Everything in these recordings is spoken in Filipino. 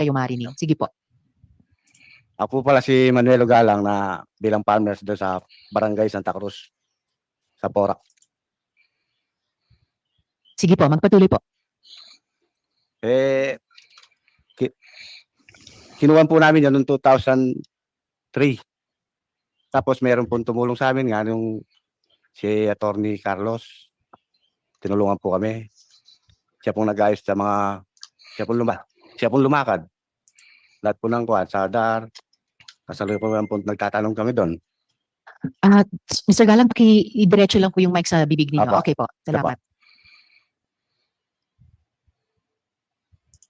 kayo marinig. Sige po. Ako pala si Manuel Galang na bilang farmers doon sa Barangay Santa Cruz sa Porac. Sige po, magpatuloy po. Eh, ki- kinuha po namin yun noong 2003. Tapos meron pong tumulong sa amin nga yung si Attorney Carlos. Tinulungan po kami. Siya pong nag-ayos sa mga, siya pong, luma, siya pong lumakad. Lahat po ng kuhan, sa DAR. Kasalukuyan po nagtatanong kami doon. Ah, Mr. Galang, paki-diretso lang po yung mic sa bibig ninyo. Apa. Okay po, salamat.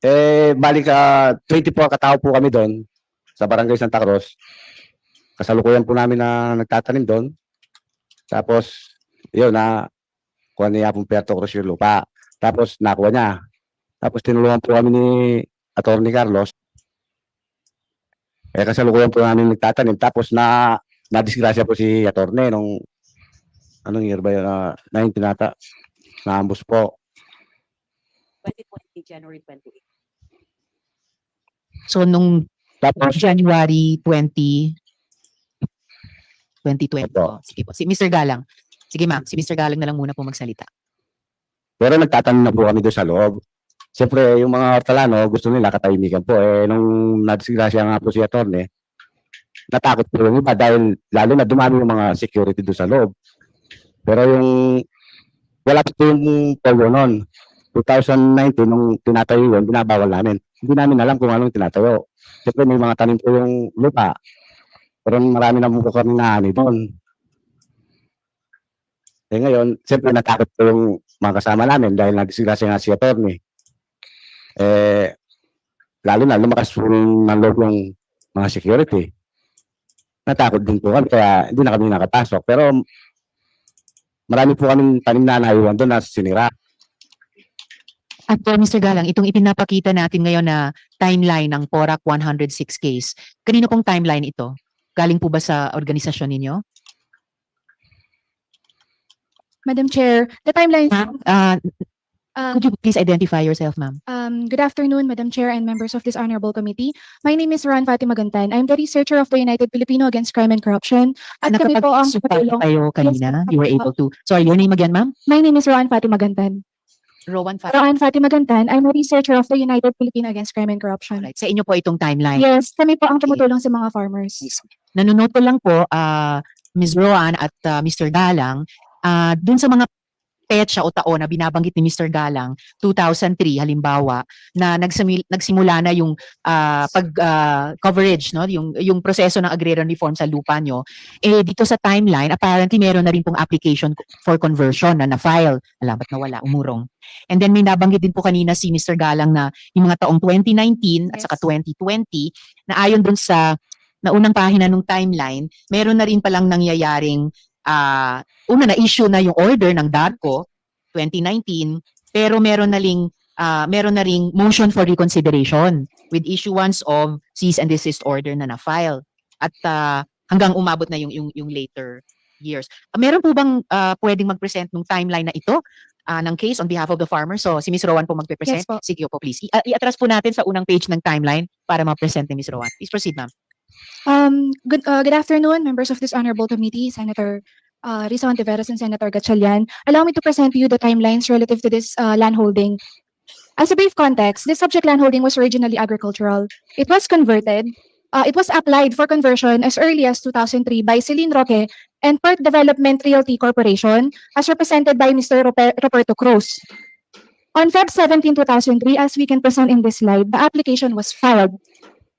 Eh, balik ka, 24 katao po kami doon sa Barangay Santa Cruz. Kasalukuyan po namin na nagtatanim doon. Tapos, yun na, kuha niya pong Puerto Cruz yung lupa. Tapos, nakuha niya. Tapos, tinulungan po kami ni Atty. Carlos. Eh, kasalukuyan po namin nagtatanim. Tapos, na, na-disgrasya po si Atty. nung, anong year ba yun? Uh, 19 ata. Na-ambus po. 2020, January 28. So, nung Tapos, January 20, 2020 Opo. po. Sige po. Si Mr. Galang. Sige ma'am, si Mr. Galang na lang muna po magsalita. Pero nagtatanong na po kami doon sa loob. Siyempre, yung mga hortalano, gusto nila katahimikan po. Eh, nung nadisgrasya nga po si Atty. natakot po yung iba dahil lalo na dumami yung mga security doon sa loob. Pero yung, wala po yung polo noon. 2019, nung tinatayo yun, binabawal namin. Hindi namin alam kung anong tinatayo. Siyempre, may mga tanim po yung lupa. Pero marami na po kami na ani doon. Eh ngayon, siyempre natakot po yung mga kasama namin dahil nagdisgrasya nga si attorney. Eh, lalo na lumakas po ng ng loob yung mga security. Natakot din po kami kaya hindi na kami nakapasok. Pero marami po kaming tanim na naiwan doon na sinira. At uh, Mr. Galang, itong ipinapakita natin ngayon na timeline ng PORAC 106 case, kanino pong timeline ito? Galing po ba sa organisasyon ninyo? Madam Chair, the timeline. Uh, Uh, could you please identify yourself, ma'am? um, good afternoon, Madam Chair and members of this honorable committee. My name is Ron Fatima Gantan. I'm the researcher of the United Filipino Against Crime and Corruption. At kami po ang Nakapag-supply katulong. kayo kanina? Yes, you were able to. Sorry, your name again, ma'am? My name is Ron Fatima Gantan. Rowan Fat. Roan Fatima Gantan. I'm a researcher of the United Filipino Against Crime and Corruption. Alright, sa inyo po itong timeline. Yes, kami po ang tumutulong sa mga farmers. Nanonote ko lang po, ah, Ms. Roan at ah, Mr. Galang, ah, dun sa mga petsa o taon na binabanggit ni Mr. Galang, 2003 halimbawa, na nagsimul- nagsimula na yung ah, pag ah, coverage, no, yung yung proseso ng agrarian reform sa lupa nyo. Eh dito sa timeline, apparently meron na rin pong application for conversion na na-file. Alam, ba't nawala, umurong. And then may nabanggit din po kanina si Mr. Galang na yung mga taong 2019 at saka 2020 na ayon dun sa naunang pahina ng timeline, meron na rin palang nangyayaring ah una na issue na yung order ng DARCO 2019 pero meron na ring ah, meron na ring motion for reconsideration with issuance of cease and desist order na na-file at ah, hanggang umabot na yung yung, yung later years. Ah, meron po bang ah, pwedeng mag-present ng timeline na ito ah, ng case on behalf of the farmer? So si Ms. Rowan po magpe-present. Yes po. Sige po please. I- i-atras po natin sa unang page ng timeline para ma-present ni Ms. Rowan. Please proceed ma'am. Um, good, uh, good afternoon, members of this honorable committee, Senator uh, Risa Ontiveros and Senator Gatchalian. Allow me to present to you the timelines relative to this uh, landholding. As a brief context, this subject landholding was originally agricultural. It was converted. Uh, it was applied for conversion as early as 2003 by Celine Roque and Perth Development Realty Corporation as represented by Mr. Roberto Cruz. On Feb 17, 2003, as we can present in this slide, the application was filed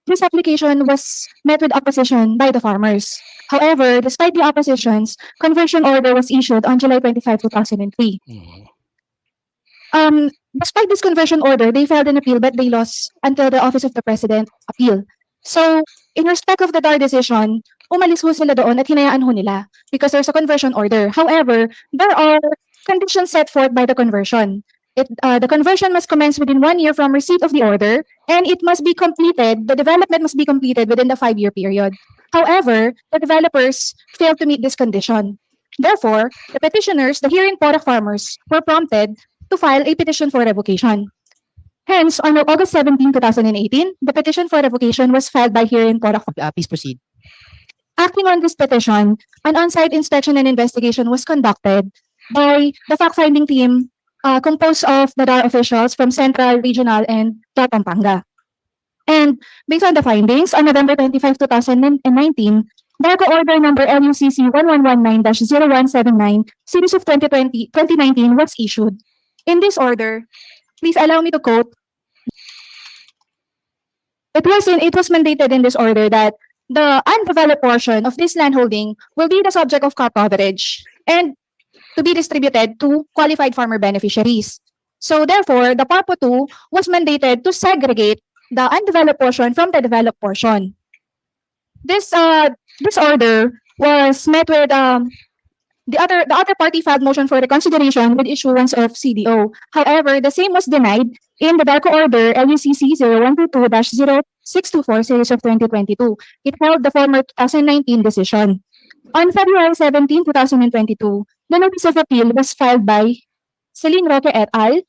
this application was met with opposition by the farmers. However, despite the oppositions, conversion order was issued on July 25, 2003. Um, despite this conversion order, they filed an appeal but they lost until the Office of the President appeal. So, in respect of the DAR decision, umalis ho sila doon at hinayaan ho nila because there's a conversion order. However, there are conditions set forth by the conversion. It, uh, the conversion must commence within one year from receipt of the order and it must be completed, the development must be completed within the five-year period. However, the developers failed to meet this condition. Therefore, the petitioners, the hearing product farmers, were prompted to file a petition for revocation. Hence, on August 17, 2018, the petition for revocation was filed by Herein Porac. Uh, please proceed. Acting on this petition, an on-site inspection and investigation was conducted by the fact-finding team uh, composed of the DAR officials from Central, Regional, and Pampanga. And based on the findings, on November 25, 2019, DARCO Order Number LUCC 1119-0179, Series of 2020, 2019 was issued. In this order, please allow me to quote. It was in, it was mandated in this order that the undeveloped portion of this landholding will be the subject of crop coverage and to be distributed to qualified farmer beneficiaries. So therefore, the PARPO 2 was mandated to segregate the undeveloped portion from the developed portion. This uh this order was met with um the other the other party filed motion for reconsideration with issuance of CDO. However, the same was denied in the DARCO order LUCC 0122-0624 series of 2022. It held the former 2019 decision. On February 17, 2022, the notice of appeal was filed by Celine Roque et al.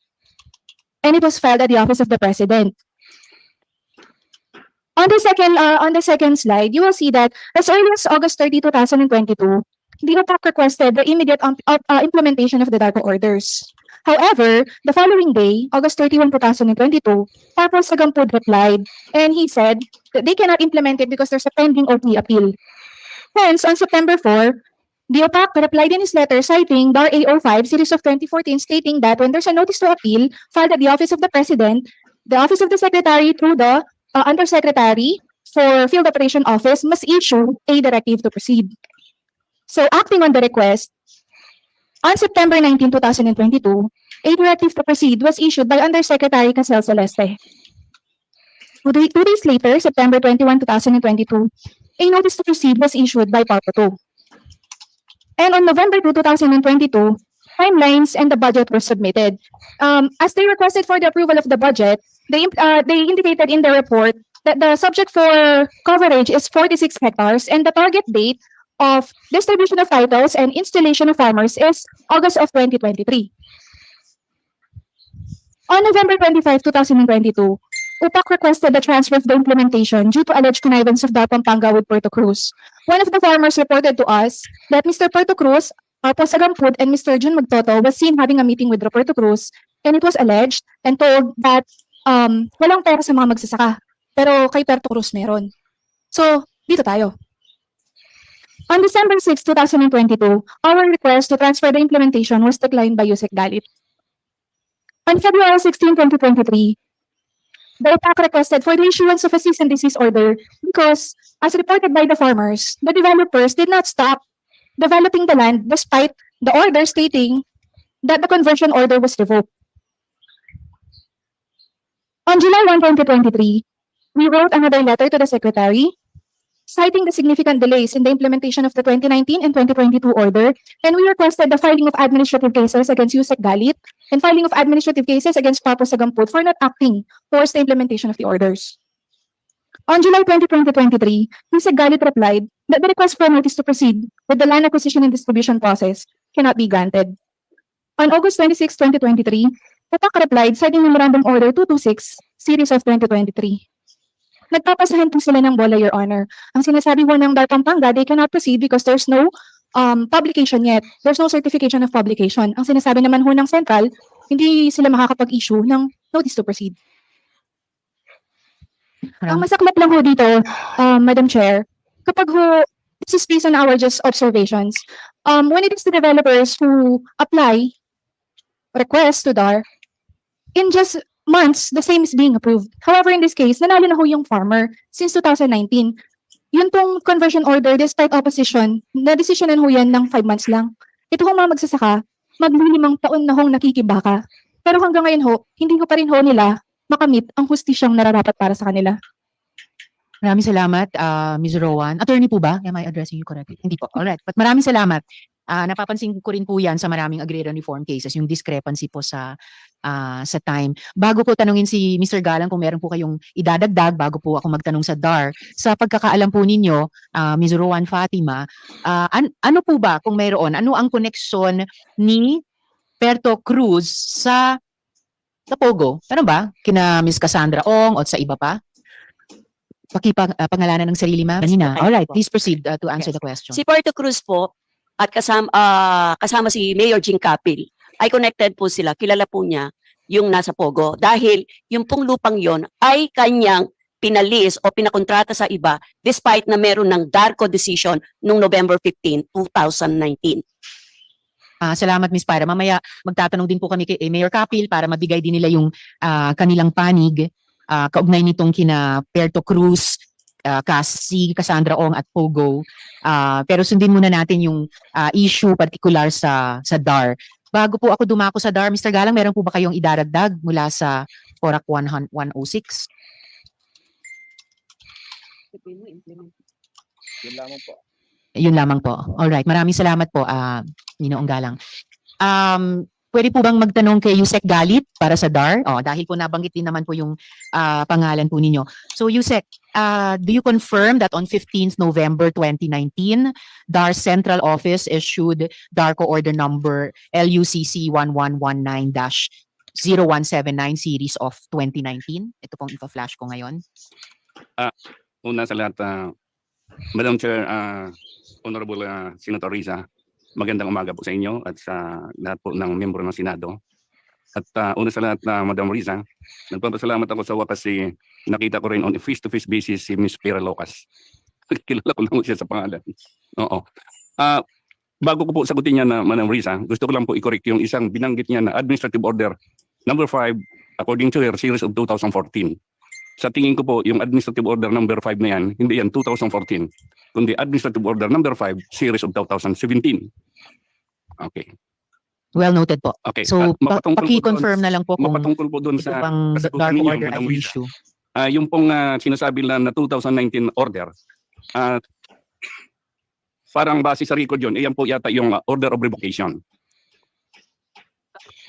and it was filed at the office of the president. On the second uh, on the second slide, you will see that as early as August 30, 2022, the OPAC requested the immediate um, uh, implementation of the DARPA orders. However, the following day, August 31, 2022, Papa Sagampud replied and he said that they cannot implement it because there's a pending OT appeal. Hence, on September 4, the OPAC replied in his letter citing DAR A05 series of 2014 stating that when there's a notice to appeal filed at the office of the president, the office of the secretary through the uh, undersecretary for field operation office must issue a directive to proceed. So acting on the request, on September 19, 2022, a directive to proceed was issued by Undersecretary Casel Celeste. Two, two days later, September 21, 2022, a notice to proceed was issued by PARPO 2. And on November 2, 2022, timelines and the budget were submitted. Um, as they requested for the approval of the budget, they, uh, they indicated in the report that the subject for coverage is 46 hectares and the target date of distribution of titles and installation of farmers is August of 2023. On November 25, 2022, UPAC requested the transfer of the implementation due to alleged connivance of the Pampanga with Puerto Cruz. One of the farmers reported to us that Mr. Puerto Cruz, Apo Sagamput, and Mr. Jun Magtoto was seen having a meeting with Roberto Cruz and it was alleged and told that um, walang pera sa mga magsasaka. Pero kay Puerto Cruz meron. So, dito tayo. On December 6, 2022, our request to transfer the implementation was declined by Yusek Galit. On February 16, 2023, the APAC requested for the issuance of a cease and desist order because, as reported by the farmers, the developers did not stop developing the land despite the order stating that the conversion order was revoked. On July 1, 2023, we wrote another letter to the Secretary citing the significant delays in the implementation of the 2019 and 2022 order, and we requested the filing of administrative cases against Yusek Galit and filing of administrative cases against Papa Sagamput for not acting towards the implementation of the orders. On July 20, 2023, Yusek Galit replied that the request for notice to proceed with the land acquisition and distribution process cannot be granted. On August 26, 2023, Tatak replied citing Memorandum Order 226, Series of 2023. Nagpapasahan po sila ng bola, Your Honor. Ang sinasabi mo ng Pampanga, they cannot proceed because there's no um, publication yet. There's no certification of publication. Ang sinasabi naman ho ng Central, hindi sila makakapag-issue ng notice to proceed. Ang masaklap lang ho dito, um, Madam Chair, kapag ho, this is based on our just observations, um, when it is the developers who apply request to DAR, in just months, the same is being approved. However, in this case, nanalo na ho yung farmer since 2019. Yun tong conversion order, despite opposition, na-desisyonan ho yan ng five months lang. Ito ho mga magsasaka, maglilimang taon na hong nakikibaka. Pero hanggang ngayon ho, hindi ho pa rin ho nila makamit ang hustisyang nararapat para sa kanila. Maraming salamat, ah, Ms. Rowan. Attorney po ba? Am I addressing you correctly? Hindi po. Alright. But maraming salamat. Ah, napapansin ko rin po yan sa maraming agrarian reform cases, yung discrepancy po sa ah, sa time. Bago ko tanungin si Mr. Galang kung meron po kayong idadagdag bago po ako magtanong sa DAR, sa pagkakaalam po ninyo, ah, Ms. Rowan Fatima, ah, an- ano po ba kung mayroon, ano ang koneksyon ni Perto Cruz sa Sa Pogo. Ano ba? Kina Miss Cassandra Ong o sa iba pa? Pakipang uh, pangalanan ng sarili, ma'am. Kanina. All right, please proceed uh, to answer Yes. the question. Si Puerto Cruz po at kasama, ah, kasama si Mayor Jing Capil ay connected po sila. Kilala po niya yung nasa Pogo dahil yung pong lupang yon ay kanyang pinalis o pinakontrata sa iba despite na meron ng DARCO decision noong November 15, 2019. Ah, salamat Miss Para. Mamaya magtatanong din po kami kay eh, Mayor Kapil para mabigay din nila yung ah, kanilang panig ah, kaugnay nitong kina Puerto Cruz, ah, Kasi, Cassandra Ong at Pogo. Ah, pero sundin muna natin yung ah, issue particular sa sa DAR. Bago po ako dumako sa DAR, Mr. Galang, meron po ba kayong idaragdag mula sa Porac 100 106? Yun lamang po. All right. Maraming salamat po, ah Ninoong Galang. Um, pwede po bang magtanong kay Yusek Galit para sa DAR? Oh, dahil po nabanggit din naman po yung ah, pangalan po ninyo. So Yusek, ah, do you confirm that on 15th November 2019, DAR Central Office issued DARCO order number LUCC 1119-0179 series of 2019? Ito pong ipa-flash ko ngayon. Una sa lahat, ah, Madam Chair, ah, Honorable ah, Senator Risa, magandang umaga po sa inyo at sa lahat po ng membro ng Senado. At ah, una sa lahat, na Madam Risa, nagpapasalamat ako sa wakas si nakita ko rin on a face-to-face basis si Miss Pera Locas. Kilala ko lang siya sa pangalan. Oo. Ah, bago ko po sagutin niya na Madam Risa, gusto ko lang po i-correct yung isang binanggit niya na Administrative Order number 5 according to her series of 2014 sa tingin ko po, yung administrative order number 5 na yan, hindi yan 2014, kundi administrative order number 5, series of 2017. Okay. Well noted po. Okay. So, pa- paki-confirm na lang po kung Mapatungkol po doon sa DARCO ninyo, order ay issue. ah, yung pong ah, sinasabi lang na 2019 order, ah, parang base sa record yun, iyan po yata yung ah, order of revocation.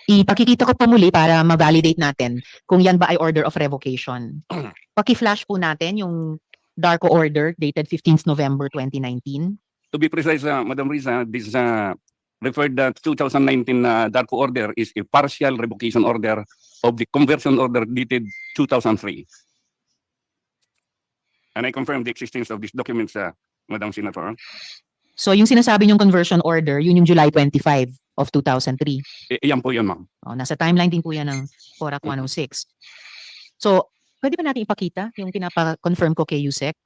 Ipakikita ko po muli para ma-validate natin kung yan ba ay order of revocation. Paki-flash po natin yung DARCO order dated 15th November 2019. To be precise, uh, Madam Risa, this uh, referred that 2019 uh, DARCO order is a partial revocation order of the conversion order dated 2003. And I confirm the existence of these documents, uh, Madam Senator. So yung sinasabi yung conversion order, yun yung July 25 of 2003. I- iyan po yun, ma'am. O, nasa timeline din po yan ng PORAC 106. So, pwede ba natin ipakita yung pinapa-confirm ko kay Yusek?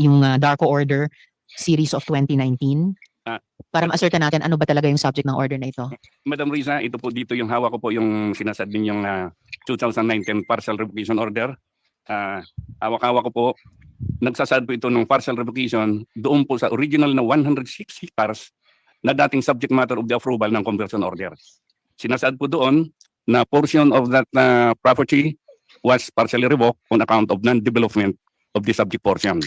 Yung uh, DARCO order series of 2019? Ah. Para ma-ascertain natin ano ba talaga yung subject ng order na ito. Madam Risa, ito po dito yung hawak ko po yung sinasabi yung uh, 2019 partial revocation order. Uh, hawak-hawak ko po. Nagsasad po ito ng partial revocation doon po sa original na 106 hectares na dating subject matter of the approval ng conversion order. Sinasad po doon na portion of that uh, property was partially revoked on account of non-development of the subject portion.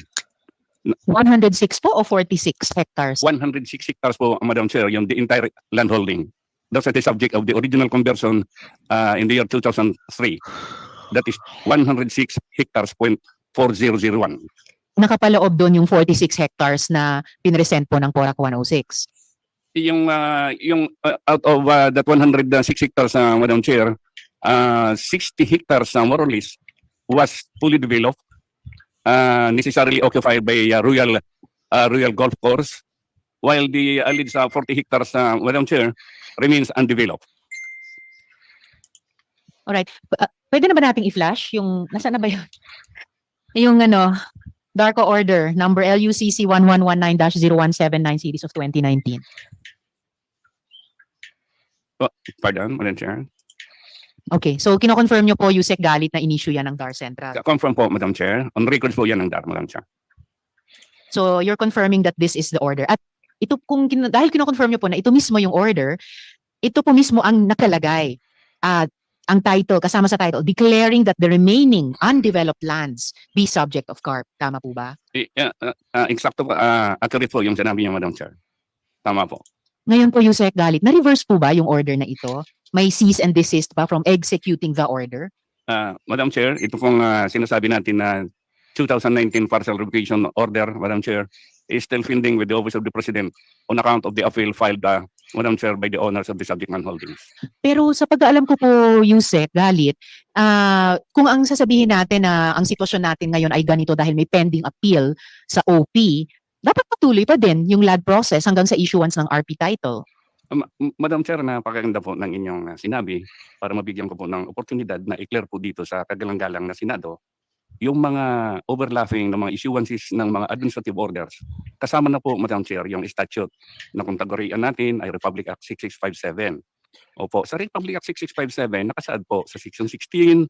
106 po o 46 hectares? 106 hectares po, Madam Chair, yung the entire land holding. That's the subject of the original conversion uh, in the year 2003. That is 106 hectares point 4001. Nakapaloob doon yung 46 hectares na pinresent po ng PORAC 106. Yung, uh, yung uh, out of uh, that 106 hectares, uh, Madam Chair, uh, 60 hectares uh, more or less was fully developed, uh, necessarily occupied by uh, Royal uh, Royal Golf Course, while the alleged uh, 40 hectares, uh, Madam Chair, remains undeveloped. Alright. Ah, pwede na ba nating i-flash yung, nasaan na ba yun? yung ano, DARCO order number LUCC 1119-0179 series of 2019. Pardon, Madam Chair. Okay, so kino-confirm nyo po Yusek Galit na in-issue yan ng DAR Central. Confirm po, Madam Chair. On records po yan ng DAR, Madam Chair. So you're confirming that this is the order. At ito kung kin- dahil kino-confirm nyo po na ito mismo yung order, ito po mismo ang nakalagay. At ang title, kasama sa title, declaring that the remaining undeveloped lands be subject of CARP. Tama po ba? Uh, uh, uh, eksakto po, uh, accurate po yung sinabi niya, Madam Chair. Tama po. Ngayon po Yusek Galit, na-reverse po ba yung order na ito? May cease and desist pa from executing the order? Uh, Madam Chair, ito pong uh, sinasabi natin na 2019 partial revocation order, Madam Chair, is still pending with the Office of the President on account of the appeal filed uh, Madam Chair, by the owners of the subject land holdings. Pero sa pag-aalam ko po, Yusek, galit, ah, kung ang sasabihin natin na ang sitwasyon natin ngayon ay ganito dahil may pending appeal sa OP, dapat patuloy pa din yung LAD process hanggang sa issuance ng RP title. Um, M- Madam Chair, napakaganda po ng inyong uh, sinabi para mabigyan ko po ng oportunidad na i-clear po dito sa kagalang-galang na Senado yung mga overlapping ng mga issuances ng mga administrative orders. Kasama na po, Madam Chair, yung statute na kung tagurian natin ay Republic Act 6657. Opo, sa Republic Act 6657, nakasaad po sa Section 16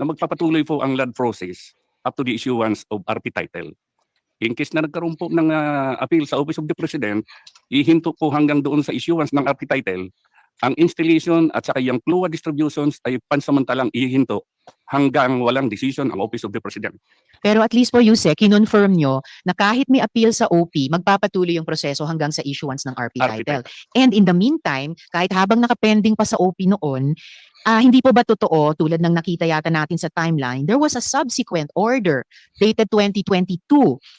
na magpapatuloy po ang LAD process up to the issuance of RP title. In case na nagkaroon po ng uh, appeal sa Office of the President, ihinto po hanggang doon sa issuance ng RP title, ang installation at saka yung PLUA distributions ay pansamantalang ihinto hanggang walang decision ang Office of the President. Pero at least po, Yusek, kinonfirm nyo na kahit may appeal sa OP, magpapatuloy yung proseso hanggang sa issuance ng RP, RP title. And in the meantime, kahit habang nakapending pa sa OP noon, ah, hindi po ba totoo, tulad ng nakita yata natin sa timeline, there was a subsequent order dated 2022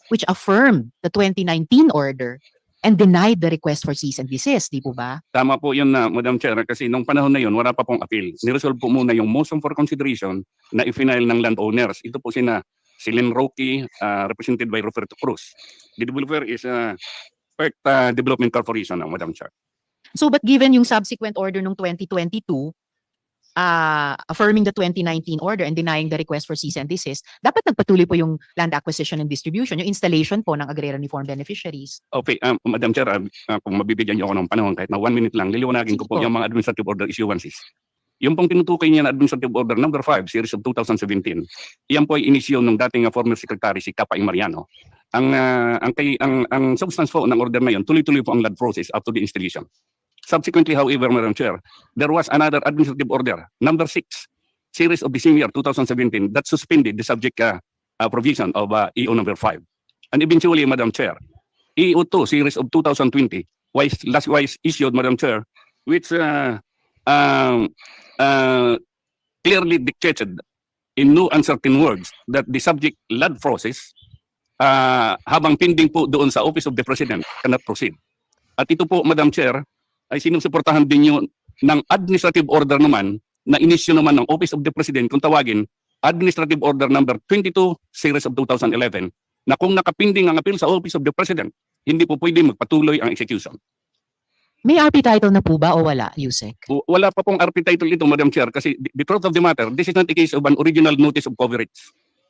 which affirmed the 2019 order and denied the request for cease and desist, di po ba? Tama po yun na, Madam Chair, kasi nung panahon na yun, wala pa pong appeal. Niresolve po muna yung motion for consideration na i-final ng landowners. Ito po sina Silin Roque, uh, represented by Roberto Cruz. The developer is uh, Perk uh, Development Corporation, uh, Madam Chair. So but given yung subsequent order nung 2022, ah affirming the 2019 order and denying the request for cease and desist, dapat nagpatuloy po yung land acquisition and distribution, yung installation po ng agrarian reform beneficiaries. Okay, um, Madam Chair, uh, uh, kung mabibigyan niyo ako ng panahon kahit na one minute lang, liliwanagin ko po po. yung mga administrative order issuances. Yung pong tinutukoy niya na administrative order number 5, series of 2017, iyan po ay inisyo ng dating uh, former secretary si Kapay Mariano. Ang, uh, ang, kay, ang, ang substance po ng order na yun, tuloy-tuloy po ang LAD process up to the installation. Subsequently, however, Madam Chair, there was another administrative order, number 6, series of the same year, 2017, that suspended the subject uh, uh, provision of uh, EO number 5. And eventually, Madam Chair, EO2 series of 2020 was lastwise issued, Madam Chair, which uh, um, uh, clearly dictated in no uncertain words that the subject LAD process uh, habang pending po doon sa Office of the President cannot proceed. At ito po, Madam Chair, ay sinusuportahan din yun ng administrative order naman na inisyo naman ng Office of the President kung tawagin Administrative Order number 22 series of 2011 na kung nakapinding ang appeal sa Office of the President, hindi po pwede magpatuloy ang execution. May RP title na po ba o wala, Yusek? W- Wala pa pong RP title ito, Madam Chair, kasi the, the truth of the matter, this is not a case of an original notice of coverage.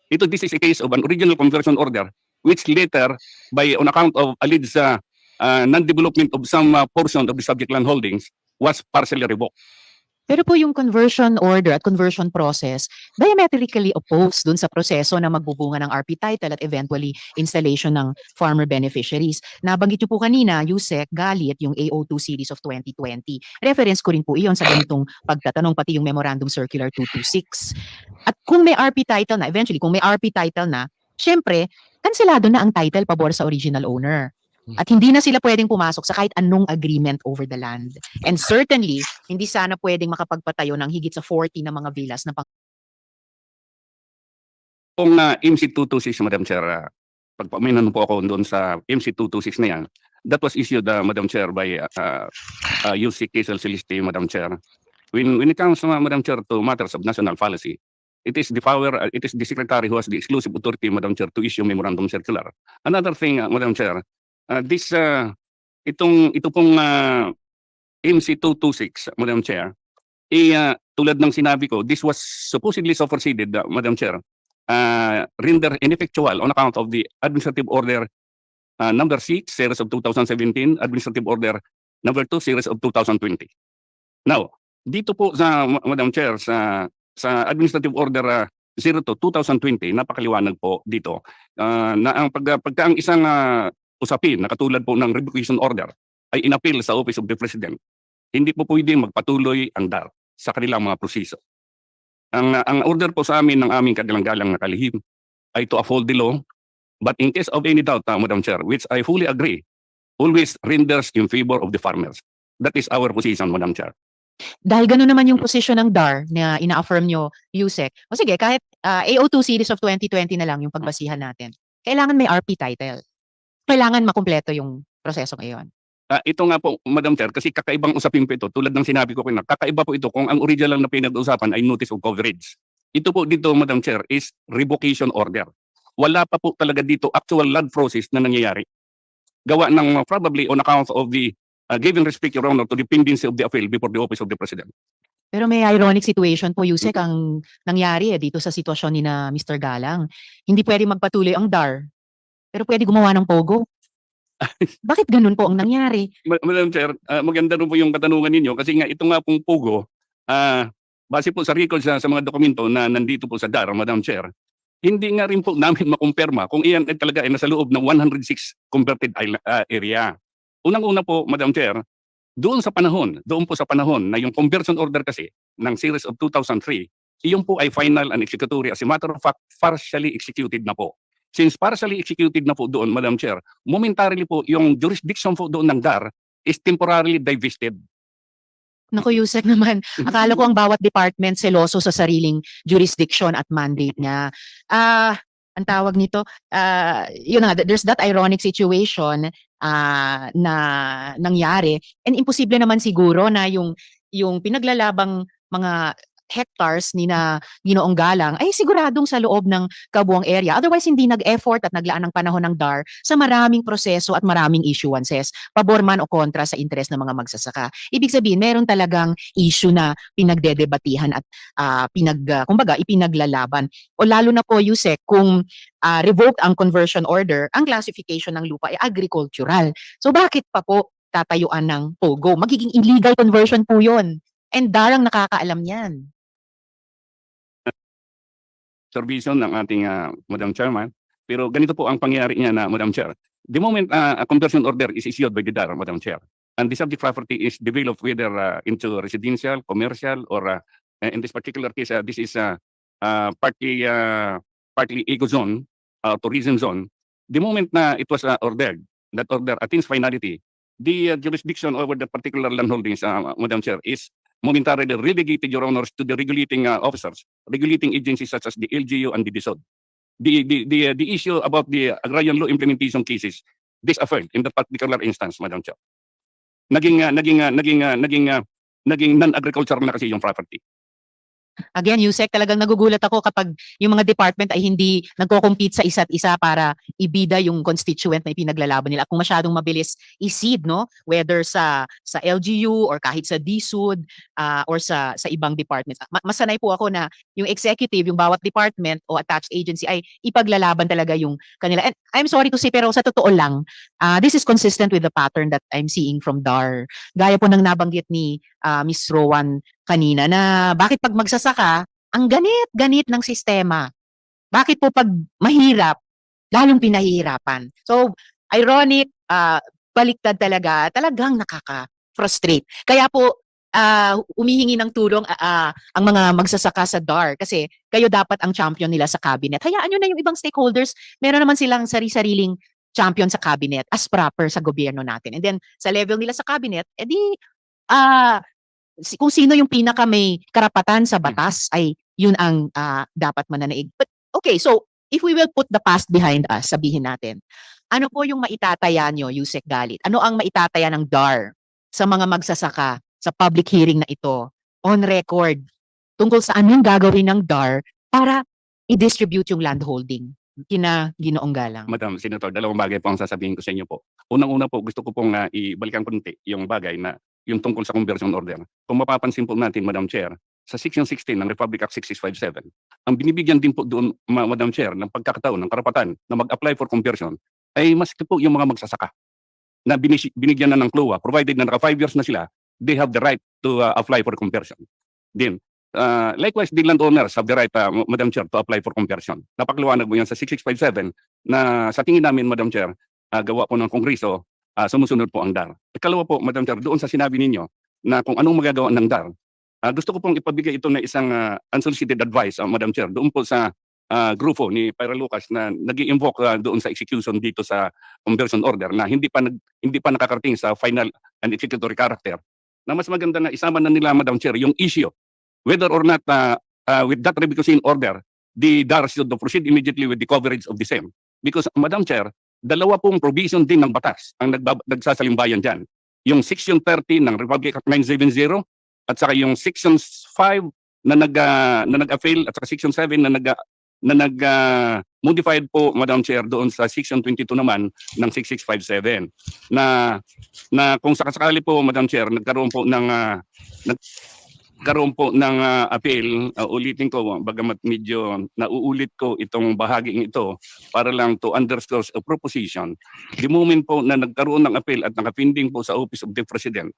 Ito, this is a case of an original conversion order, which later, by on account of alleged uh, uh, non-development of some uh, portion of the subject land holdings, was partially revoked. Pero po yung conversion order at conversion process, diametrically opposed dun sa proseso na magbubunga ng RP title at eventually installation ng farmer beneficiaries. Nabanggit niyo po kanina, Yusek, Galit, yung AO2 series of 2020. Reference ko rin po iyon sa ganitong pagtatanong, pati yung Memorandum Circular 226. At kung may RP title na, eventually, kung may RP title na, syempre, kanselado na ang title pabor sa original owner. At hindi na sila pwedeng pumasok sa kahit anong agreement over the land. And certainly, hindi sana pwedeng makapagpatayo ng higit sa 40 na mga villas na pang Kung uh, MC226, Madam Chair, uh, pagpaminan po ako doon sa MC226 na yan, that was issued, uh, Madam Chair, by uh, uh, UC Quezon Celeste, Madam Chair. When, when it comes, uh, Madam Chair, to matters of national policy, it is the power, uh, it is the Secretary who has the exclusive authority, Madam Chair, to issue memorandum circular. Another thing, uh, Madam Chair, uh, this, uh, itong, ito pong uh, MC226, Madam Chair, eh, uh, tulad ng sinabi ko, this was supposedly superseded, uh, Madam Chair, uh, render ineffectual on account of the administrative order uh, number 6, series of 2017, administrative order number 2, series of 2020. Now, dito po sa, Ma- Madam Chair, sa, sa administrative order uh, 02, 2020, napakaliwanag po dito, uh, na ang pag, pagka ang isang uh, usapin na katulad po ng revocation order ay inappeal sa Office of the President, hindi po pwedeng magpatuloy ang DAR sa kanilang mga proseso. Ang ang order po sa amin ng aming kagalang-galang na kalihim ay to uphold the law. But in case of any doubt, uh, Madam Chair, which I fully agree, always renders in favor of the farmers. That is our position, Madam Chair. Dahil gano'n naman yung position ng DAR na ina-affirm nyo, Yusek. O sige, kahit ah, AO2 series of 2020 na lang yung pagbasihan natin. Kailangan may RP title. Kailangan makumpleto yung proseso ngayon. Ah, ito nga po, Madam Chair, kasi kakaibang usapin po ito. Tulad ng sinabi ko kanina, kakaiba po ito kung ang original na pinag-usapan ay notice of coverage. Ito po dito, Madam Chair, is revocation order. Wala pa po talaga dito actual land process na nangyayari. Gawa ng uh, probably on account of the uh, giving respect, Your Honor, to the pendency of the appeal before the office of the President. Pero may ironic situation po, Yusek, ang nangyari eh, dito sa sitwasyon ni na Mr. Galang. Hindi pwede magpatuloy ang DAR, pero pwede gumawa ng pogo. Bakit ganun po ang nangyari? Ma- Madam Chair, ah, maganda rin po yung katanungan ninyo kasi nga ito nga pong Pugo, ah, base po sa records sa, sa mga dokumento na nandito po sa DAR, Madam Chair, hindi nga rin po namin makumpirma kung iyan ay talaga ay nasa loob ng 106 converted isla- ah, area. Unang-una po, Madam Chair, doon sa panahon, doon po sa panahon na yung conversion order kasi ng series of 2003, iyon po ay final and executory. As a matter of fact, partially executed na po. Since partially executed na po doon, Madam Chair, momentarily po yung jurisdiction po doon ng DAR is temporarily divested. Naku, Yusek naman, akala ko ang bawat department seloso sa sariling jurisdiction at mandate niya. Ah, ang tawag nito, ah, yun na, there's that ironic situation ah, na nangyari. And imposible naman siguro na yung yung pinaglalabang mga hectares ni na Ginoong Galang ay siguradong sa loob ng kabuang area. Otherwise, hindi nag-effort at naglaan ng panahon ng DAR sa maraming proseso at maraming issuances, pabor man o kontra sa interes ng mga magsasaka. Ibig sabihin, meron talagang issue na pinagdedebatihan at ah, pinag, ah, kumbaga, ipinaglalaban. O lalo na po, Yusek, kung ah, revoked ang conversion order, ang classification ng lupa ay agricultural. So bakit pa po tatayuan ng POGO? Magiging illegal conversion po yun. And darang nakakaalam yan. Supervision ng ating ah, Madam Chairman. Pero ganito po ang pangyayari niya na Madam Chair. The moment ah, a conversion order is issued by the DAR, Madam Chair, and the subject property is developed whether ah, into residential, commercial, or ah, in this particular case, ah, this is ah, ah, partly ah, partly eco zone, uh, tourism zone. The moment na it was ah, ordered, that order attains finality, the ah, jurisdiction over the particular land holdings, ah, Madam Chair, is momentarily relegated, Your Honors, to the regulating ah, officers regulating agencies such as the LGU and the DSOD. The, the, the, uh, the issue about the agrarian law implementation cases disaffirmed in that particular instance, Madam Chair. Naging, uh, naging, uh, naging, uh, naging, uh, naging non-agricultural na kasi yung property. Again, Yusek, talagang nagugulat ako kapag yung mga department ay hindi nagko-compete sa isa't isa para ibida yung constituent na ipinaglalaban nila. Kung masyadong mabilis i-seed, no? Whether sa sa LGU or kahit sa DSUD ah, or sa sa ibang departments. Ma- masanay po ako na yung executive, yung bawat department o attached agency ay ipaglalaban talaga yung kanila. And I'm sorry to say, pero sa totoo lang, ah, this is consistent with the pattern that I'm seeing from DAR. Gaya po ng nabanggit ni ah, Miss Rowan kanina na bakit pag magsasaka, ang ganit-ganit ng sistema. Bakit po pag mahirap, lalong pinahihirapan? So, ironic, ah, baliktad talaga, talagang nakaka-frustrate. Kaya po, ah, umihingi ng tulong ah, ah, ang mga magsasaka sa DAR kasi kayo dapat ang champion nila sa cabinet. Hayaan nyo na yung ibang stakeholders, meron naman silang sari-sariling champion sa cabinet as proper sa gobyerno natin. And then, sa level nila sa cabinet, edi, ah, si- kung sino yung pinaka may karapatan sa batas ay yun ang ah, dapat mananaig. But okay, so if we will put the past behind us, sabihin natin, ano po yung maitataya nyo, Yusek Galit? Ano ang maitataya ng DAR sa mga magsasaka sa public hearing na ito on record tungkol sa anong gagawin ng DAR para i-distribute yung landholding kina Ginoong Galang? Madam Senator, dalawang bagay po ang sasabihin ko sa inyo po. Unang-una po, gusto ko pong uh, ibalikan konti yung bagay na yung tungkol sa conversion order. Kung mapapansin po natin, Madam Chair, sa Section 16 ng Republic Act 6657, ang binibigyan din po doon, Ma- Madam Chair, ng pagkakataon, ng karapatan na mag-apply for conversion ay mas po yung mga magsasaka na binigyan na ng CLOA, provided na naka 5 years na sila, they have the right to uh, apply for conversion. Then, uh, likewise, the landowners have the right, uh, Madam Chair, to apply for conversion. Napakliwanag mo yan sa 6657 na sa tingin namin, Madam Chair, uh, gawa po ng Kongreso, uh, sumusunod po ang DAR. Ikalawa po, Madam Chair, doon sa sinabi ninyo na kung anong magagawa ng DAR, uh, gusto ko pong ipabigay ito na isang uh, unsolicited advice, uh, Madam Chair, doon po sa uh, grupo ni Pyra Lucas na nag invoke uh, doon sa execution dito sa conversion order na hindi pa nag, hindi pa nakakarating sa final and executory character na mas maganda na isama na nila Madam Chair yung issue whether or not uh, uh, with that revocation order the DAR should proceed immediately with the coverage of the same. Because Madam Chair dalawa pong provision din ng batas ang nagbab- nagsasalimbayan dyan. Yung Section 30 ng Republic Act 970 at saka yung Section 5 na nag ah, na nag-avail at saka Section 7 na nag na nag ah, modified po Madam Chair doon sa Section 22 naman ng 6657 na na kung sakasakali po Madam Chair nagkaroon po ng ah, nagkaroon po ng ah, appeal ah, ulitin ko bagamat medyo nauulit ko itong bahaging ito para lang to underscore a proposition the moment po na nagkaroon ng appeal at nakapinding po sa Office of the President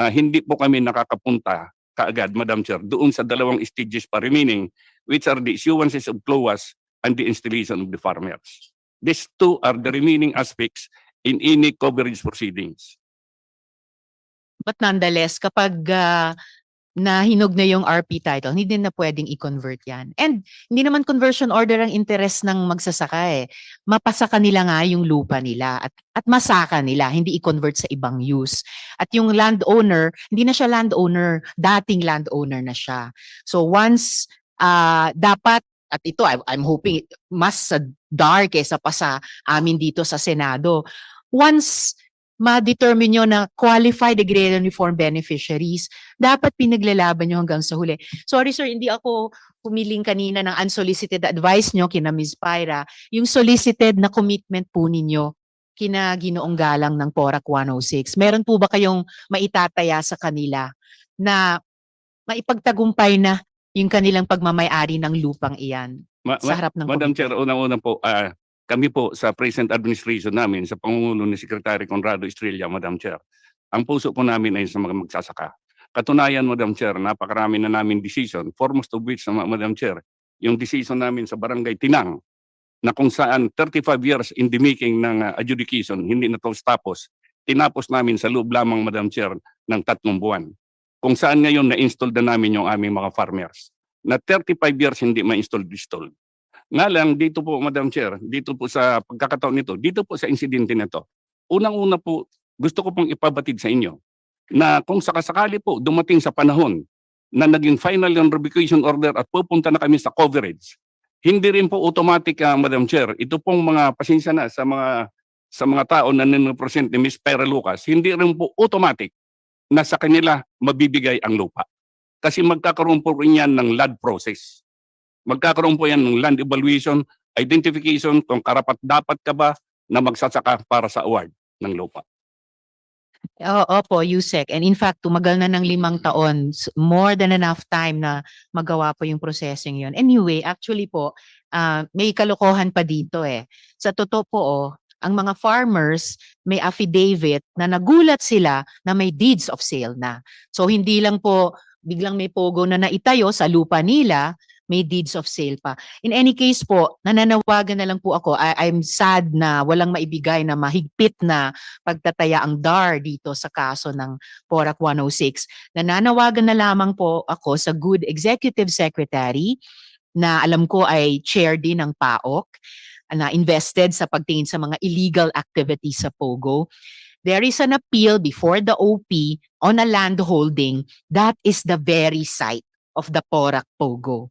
ah, hindi po kami nakakapunta kaagad Madam Chair doon sa dalawang stages pa remaining which are the issuances of CLOAS and the installation of the farmers. These two are the remaining aspects in any coverage proceedings. But nonetheless, kapag ah, nahinog na yung RP title, hindi na pwedeng i-convert yan. And hindi naman conversion order ang interest ng magsasaka eh. Mapasa kanila nga yung lupa nila at, at masaka nila, hindi i-convert sa ibang use. At yung landowner, hindi na siya landowner, dating landowner na siya. So once ah dapat, at ito I, I'm hoping mas sa dark kesa pa sa amin dito sa Senado, once ma-determine nyo na qualified agrarian reform beneficiaries, dapat pinaglalaban nyo hanggang sa huli. Sorry sir, hindi ako humiling kanina ng unsolicited advice nyo kina Ms. Pyra. Yung solicited na commitment po ninyo kina Ginoong Galang ng PORAC 106. Meron po ba kayong maitataya sa kanila na maipagtagumpay na yung kanilang pagmamayari ng lupang iyan Ma- sa harap ng Madam? Chair, unang-una po, ah, kami po sa present administration namin, sa pangungulo ni Secretary Conrado Estrella, Madam Chair, ang puso po namin ay sa mga magsasaka. Katunayan, Madam Chair, napakarami na namin decision, foremost of which, Ma- Madam Chair, yung decision namin sa Barangay Tinang, na kung saan 35 years in the making ng ah, adjudication, hindi na tapos, tinapos namin sa loob lamang, Madam Chair, ng tatlong buwan. Kung saan ngayon na-install na namin yung aming mga farmers. Na 35 years hindi ma-install-install. Nga lang, dito po, Madam Chair, dito po sa pagkakataon nito, dito po sa insidente na to, unang-una po, gusto ko pong ipabatid sa inyo na kung sakasakali po dumating sa panahon na naging final yung revocation order at pupunta na kami sa coverage, hindi rin po automatic, ah, Madam Chair, ito pong mga pasensya na sa mga sa mga tao na ninopresent ni Ms. Pera Lucas, hindi rin po automatic na sa kanila mabibigay ang lupa. Kasi magkakaroon po rin yan ng land process magkakaroon po yan ng land evaluation, identification kung karapat dapat ka ba na magsasaka para sa award ng lupa. Oo, opo, Yusek. And in fact, tumagal na ng limang taon, more than enough time na magawa po yung processing yon. Anyway, actually po, ah, may kalokohan pa dito eh. Sa totoo po, oh, ang mga farmers may affidavit na nagulat sila na may deeds of sale na. So hindi lang po biglang may pogo na naitayo sa lupa nila, may deeds of sale pa. In any case po, nananawagan na lang po ako. I- I'm sad na walang maibigay na mahigpit na pagtataya ang DAR dito sa kaso ng PORAC 106. Nananawagan na lamang po ako sa good executive secretary na alam ko ay chair din ng PAOK na invested sa pagtingin sa mga illegal activities sa POGO. There is an appeal before the OP on a land holding that is the very site of the PORAC POGO.